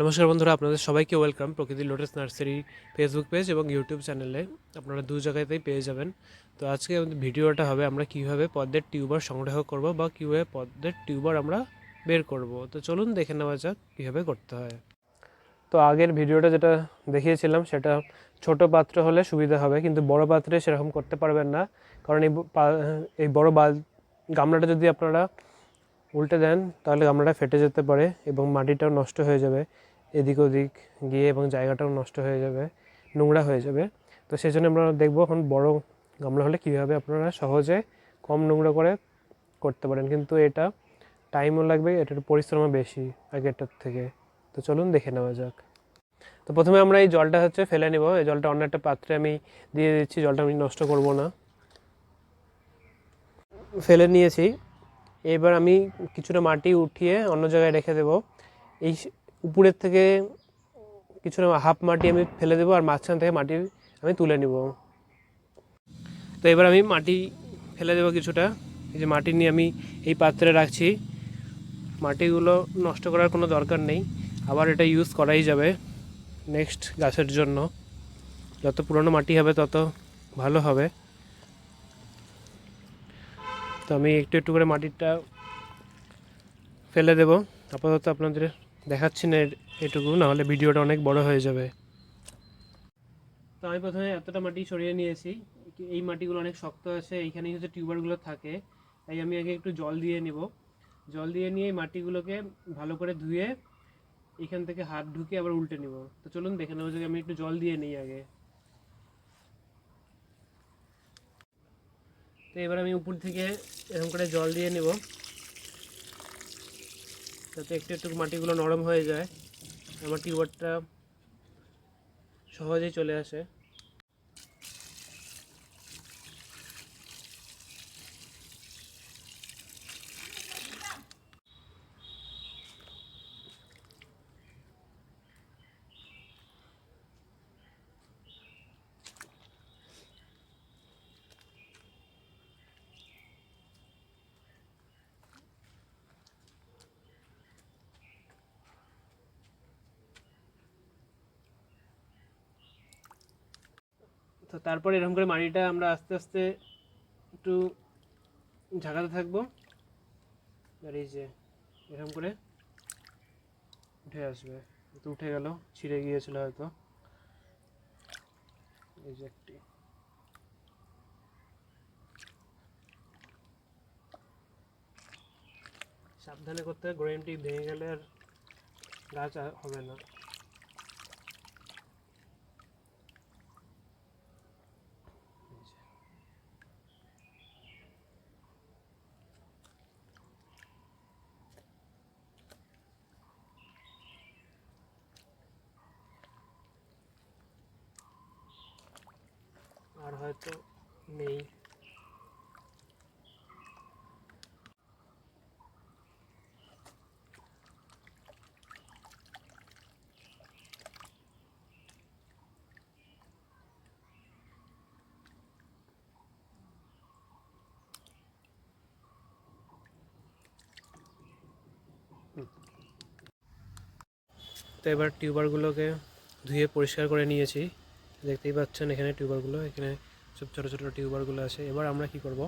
নমস্কার বন্ধুরা, আপনাদের সবাইকে welcome Prakriti lotus nursery Facebook page এবং ইউটিউব চ্যানেলে আপনারা দু জায়গাতেই পেয়ে যাবেন। তো আজকে আমাদের ভিডিওটা হবে আমরা কীভাবে পদ্মের টিউবার সংগ্রহ করব বা কীভাবে পদ্মের টিউবার আমরা বের করব। তো চলুন দেখে নেওয়া যাক কীভাবে করতে হয়। তো আগের ভিডিওটা যেটা দেখিয়েছিলাম, সেটা ছোট পাত্র হলে সুবিধা হবে, কিন্তু বড় পাত্রে সেরকম করতে পারবেন না। কারণ এই এই বড় বাল, গামলাটা যদি আপনারা উল্টে দেন, তাহলে গামলাটা ফেটে যেতে পারে এবং মাটিটাও নষ্ট হয়ে যাবে। এদিক ওদিক গিয়ে এবং জায়গাটাও নষ্ট হয়ে যাবে, নোংরা হয়ে যাবে। তো সেই জন্য আমরা দেখব এখন বড় গামলা হলে কীভাবে আপনারা সহজে কম নোংরা করে করতে পারেন। কিন্তু এটা টাইমও লাগবে, এটার পরিশ্রমও বেশি আগেরটার থেকে। তো চলুন দেখে নেওয়া যাক। তো প্রথমে আমরা এই জলটা হচ্ছে ফেলে নেব। এই জলটা অন্য একটা পাত্রে আমি দিয়ে দিচ্ছি, জলটা আমি নষ্ট করব না। ফেলে নিয়েছি। এবার আমি কিছুটা মাটি উঠিয়ে অন্য জায়গায় রেখে দেব। এই উপরের থেকে কিছুটা হাফ মাটি আমি ফেলে দেবো আর মাঝখান থেকে মাটি আমি তুলে নিব। তো এবার আমি মাটি ফেলে দেবো কিছুটা। এই যে মাটি নিয়ে আমি এই পাত্রে রাখছি। মাটিগুলো নষ্ট করার কোনো দরকার নেই। আবার এটা ইউজ করাই যাবে নেক্সট গাছের জন্য। যত পুরনো মাটি হবে তত ভালো হবে। তো আমি একটু একটু করে মাটিটা ফেলে দেব। আপাতত আপনাদের দেখাচ্ছি না এটুকু, নাহলে ভিডিওটা অনেক বড় হয়ে যাবে। তো আমি প্রথমে এতটা মাটি সরিয়ে নিয়েছি। এই মাটিগুলো অনেক শক্ত আছে, এইখানেই হচ্ছে টিউবারগুলো থাকে। তাই আমি আগে একটু জল দিয়ে নিব। জল দিয়ে নিয়ে মাটিগুলোকে ভালো করে ধুয়ে এখান থেকে হাত ঢুকে আবার উল্টে নিব। তো চলুন দেখে নেব যে আমি একটু জল দিয়ে নিই আগে। তো এবার আমি উপর থেকে এরকম করে জল দিয়ে নিব। যাতে একটু একটু মাটিগুলো নরম হয়ে যায়। আমার টিউবারটা সহজেই চলে আসে। তারপর এরকম করে মাটিটা আমরা আস্তে আস্তে একটু ঝাঁকাতে থাকব। এই যে এরকম করে উঠে আসবে। তো উঠে গেল, ছিঁড়ে গিয়েছিল হয়তো। এই যে একটি। সাবধানে করতে হবে ভেঙে গেলে আর গাছ হবে না এই যে। আর হয়তো নেই। তো এবার টিউবারগুলোকে ধুয়ে পরিষ্কার করে নিয়েছি। দেখতেই পাচ্ছেন এখানে টিউবারগুলো এখানে সব ছোটো ছোটো টিউবারগুলো আছে। এবার আমরা কি করব?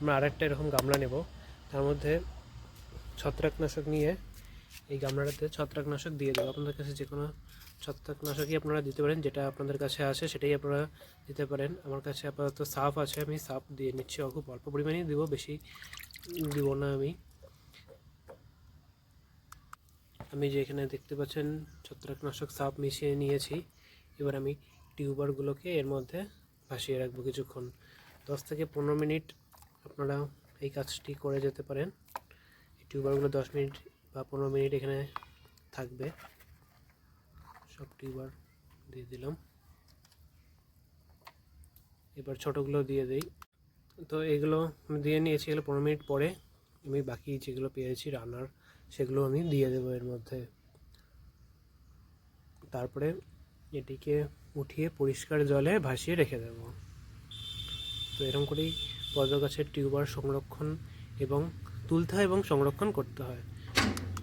আমরা আরেকটা এরকম গামলা নেব। তার মধ্যে ছত্রাকনাশক নিয়ে এই গামলাটাতে ছত্রাকনাশক দিয়ে দেবো। আপনাদের কাছে যে কোনো ছত্রাকনাশকই আপনারা দিতে পারেন, যেটা আপনাদের কাছে আছে সেটাই আপনারা দিতে পারেন। আমার কাছে আপাতত সাপ আছে, আমি সাপ দিয়ে নিচ্ছি। খুব অল্প পরিমাণেই দিব, বেশি দিব না আমি। আমি যে এখানে দেখতে পাচ্ছেন, ছত্রাকনাশক সাপ মিশিয়ে নিয়েছি। এবার আমি টিউবারগুলোকে এর মধ্যে ভাসিয়ে রাখব কিছুক্ষণ। দশ থেকে পনেরো মিনিট আপনারা এই কাজটি করে যেতে পারেন। টিউবারগুলো দশ মিনিট বা পনেরো মিনিট এখানে থাকবে। সব টিউবার দিয়ে দিলাম। এবার ছোটোগুলো দিয়ে দিই। তো এগুলো আমি দিয়ে নিয়েছি এগুলো পনেরো মিনিট পরে। আমি বাকি যেগুলো পেয়েছি, রান্নার, সেগুলো আমি দিয়ে দেবো এর মধ্যে। তারপরে এটিকে উঠিয়ে পরিষ্কার জলে ভাসিয়ে রেখে দেব। তো এরকম করেই পদ্ম গাছের টিউবার সংরক্ষণ এবং তুলতে হয় এবং সংরক্ষণ করতে হয়।